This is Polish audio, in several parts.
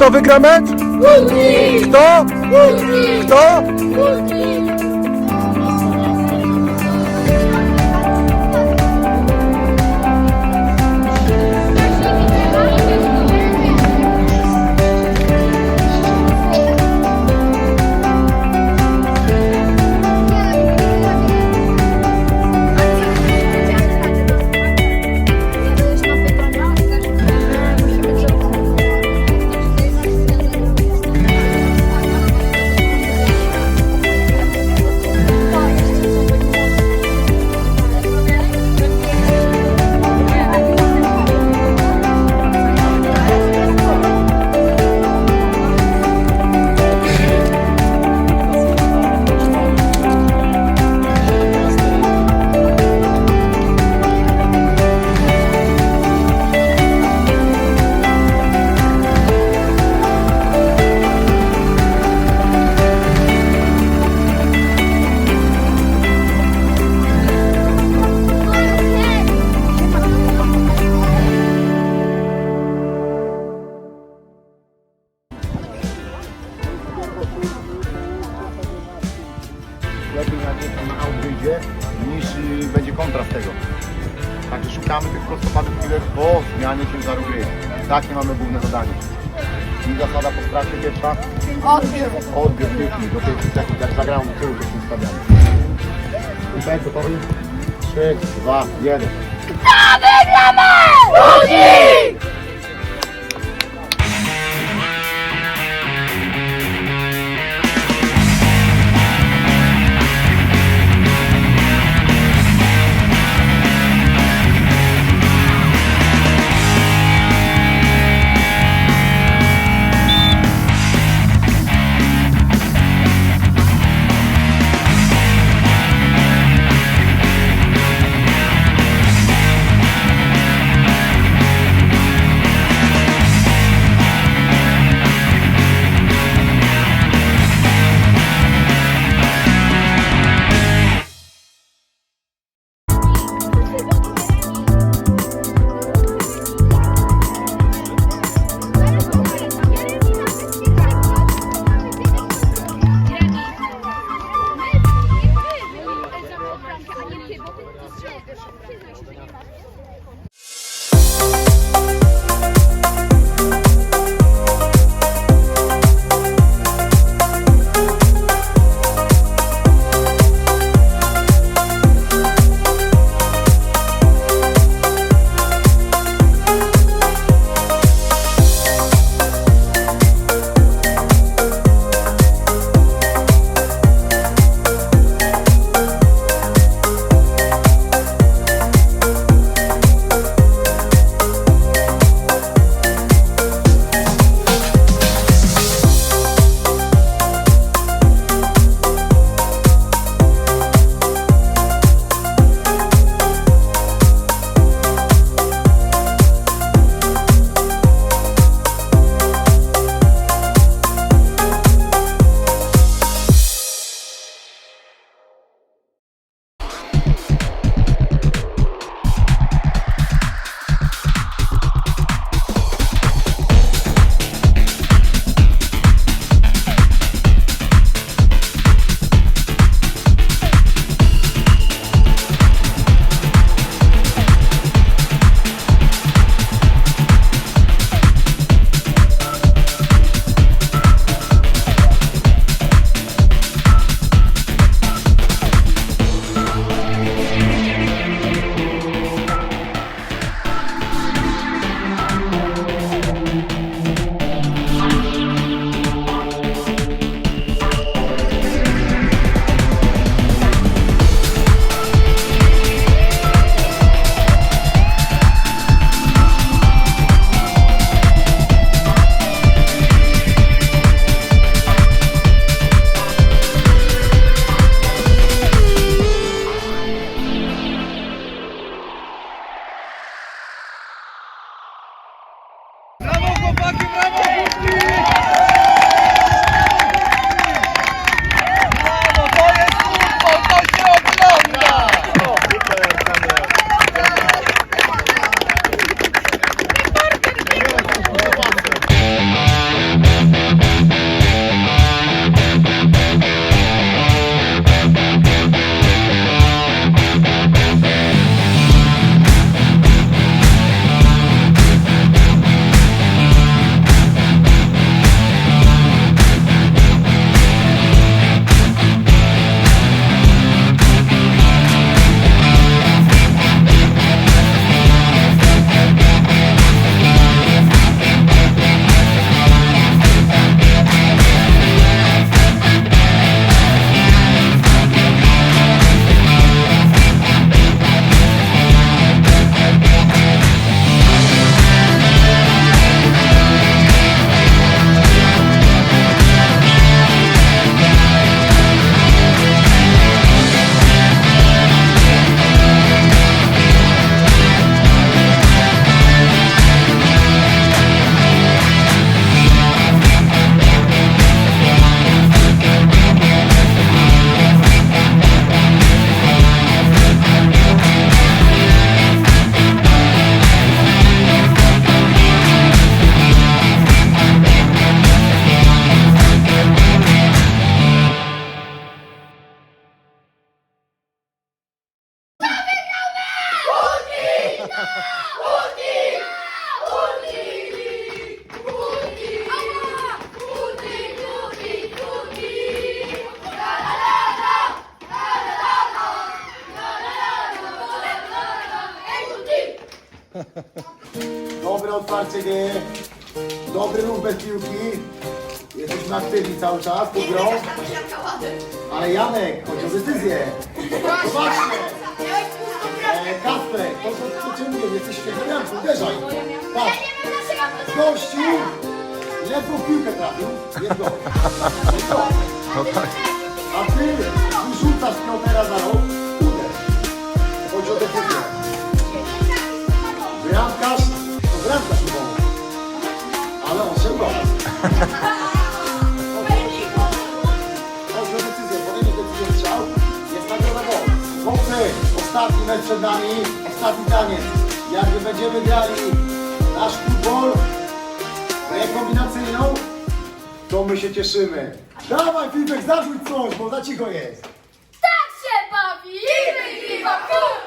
kto wygra mecz? Kto? Kto? Takie mamy główne zadanie. I zasada po stracie pierwsza. Odbiór. Odbiór piłki do tej jak, jak zagrałem do tyłu, to się stawiamy. I tak gotowi? 3, 2, 1. Dobre cały czas, pod grą. Ale Janek, chodzi o decyzję. Zobaczcie. E, Kasper, to co to cię mówię, jesteś świetniakiem, uderzaj. Patrz, gościu, ledwo w piłkę trafił, jest gol. A ty wyrzucasz piątera za rok, uderz. Chodzi o decyzję. Bramkarz, to bramkarz umowy. Ale on się gol. Ostatni mecz przed nami, ostatni taniec. Jakby będziemy grali nasz futbol, grę kombinacyjną, to my się cieszymy. Dawaj Filipek, zarzuć coś, bo za cicho jest. Tak się bawi i wygrywa kurniczek!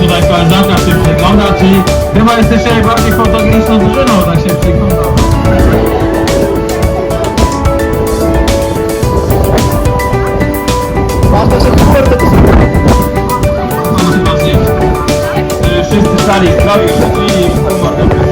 tutaj koleżanka się przygląda, czyli chyba jesteście najbardziej fotogeniczną drużyną, tak się przygląda. Ważne, że to y, Wszyscy stali w sprawie, krzyczeli i humor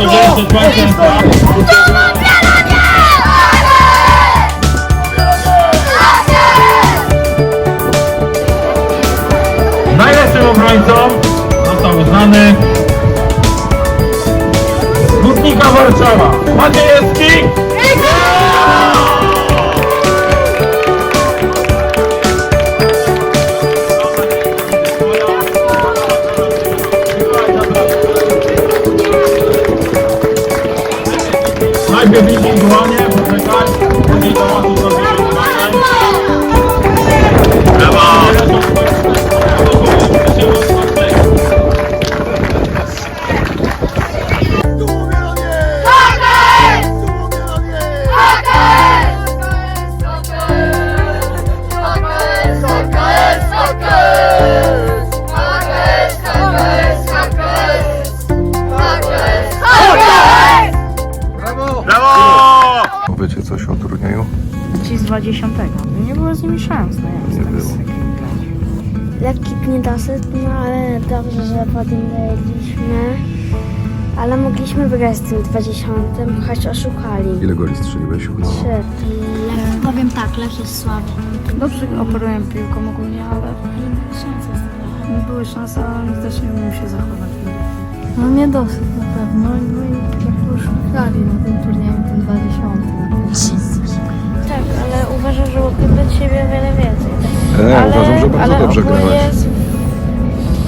Dobrze, sytuacja. के बीच में ज़ुबान है Powiecie coś o turnieju? Ci z 20. Nie było z nimi szans, no jak Nie tak było. z takim grać. lekki niedosyt, no ale dobrze, że podjęliśmy. Ale mogliśmy wygrać z tym 20, choć oszukali. Ile goli strzeliłeś? Trzy. Powiem tak, Lech jest słaby. Dobrze operuję piłką ogólnie, ale nie były szanse, ale też nie umiem się zachować. No niedosyt na pewno. No i jak oszukali na tym turnieju, uważam, że siebie o wiele więcej. E, ale, uważam, że bardzo ale dobrze ogólnie grałeś. jest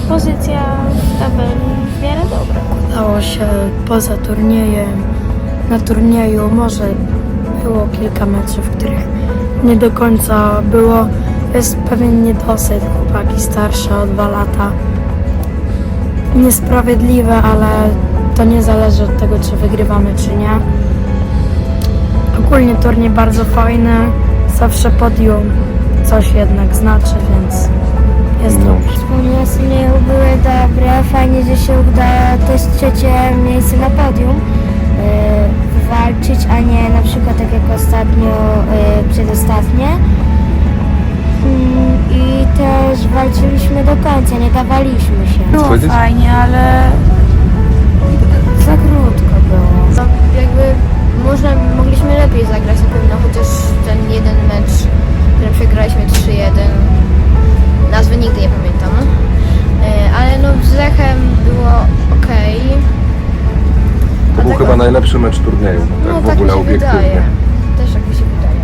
pozycja w tabeli w miarę dobra. Udało się poza turniejem. Na turnieju może było kilka meczów, w których nie do końca było. Jest pewien niedosyt. Chłopaki starsze o dwa lata. Niesprawiedliwe, ale to nie zależy od tego, czy wygrywamy, czy nie. Ogólnie turniej bardzo fajny. Zawsze podium coś jednak znaczy, więc jest No. dobrze. Wspomnienia z turnieju były dobre. Fajnie, że się uda też trzecie miejsce na podium yy, walczyć, a nie na przykład tak jak ostatnio yy, przedostatnie. Mm, I też walczyliśmy do końca, nie dawaliśmy się. Było powiedzieć? fajnie, ale Za krótko było. No, jakby można, mogliśmy lepiej zagrać najlepszy mecz turnieju, tak No w tak mi się obiektywnie. wydaje. Też tak mi się wydaje.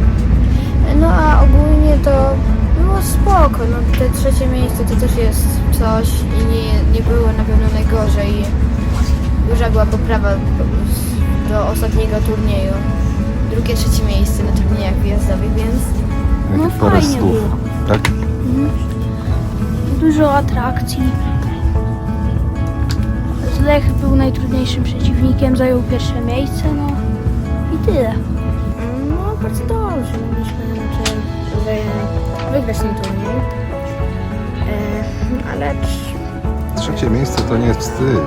No a ogólnie to było spoko. No te trzecie miejsce to też jest coś i nie, nie było na pewno najgorzej. Duża była poprawa do ostatniego turnieju. Drugie, trzecie miejsce na turniejach wyjazdowych, więc No, fajnie było. Tak? Dużo atrakcji. Lech był najtrudniejszym przeciwnikiem, zajął pierwsze miejsce, no i tyle. No bardzo dobrze, mogliśmy znaczy, wy, wygrać ten turniej. E, ale Trzecie miejsce to nie jest wstyd.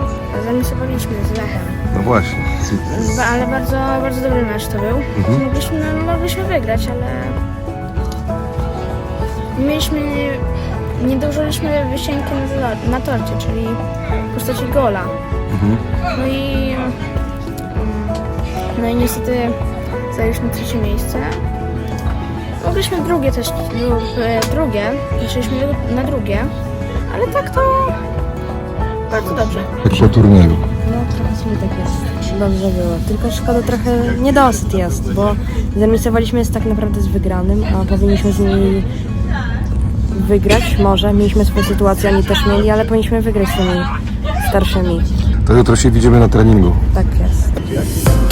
zamisowaliśmy z Lechem. No właśnie. Ba- Ale bardzo, bardzo dobry mecz to był. Mhm. Mogliśmy, mogliśmy wygrać, ale nie mieliśmy, nie dołożyliśmy wysiłku na, na torcie, czyli w postaci gola. Mhm. No i no i niestety zajęliśmy trzecie miejsce. Mogliśmy drugie też, e, drugie, liczyliśmy na drugie, ale tak to bardzo dobrze. Jak po turnieju. No trochę sobie tak jest. Dobrze było. Tylko szkoda trochę niedosyt jest, bo zremisowaliśmy jest tak naprawdę z wygranym, a powinniśmy z nimi wygrać może. Mieliśmy swoje sytuacje, oni też mieli, ale powinniśmy wygrać z tymi starszymi. To jutro się widzimy na treningu. Tak jest.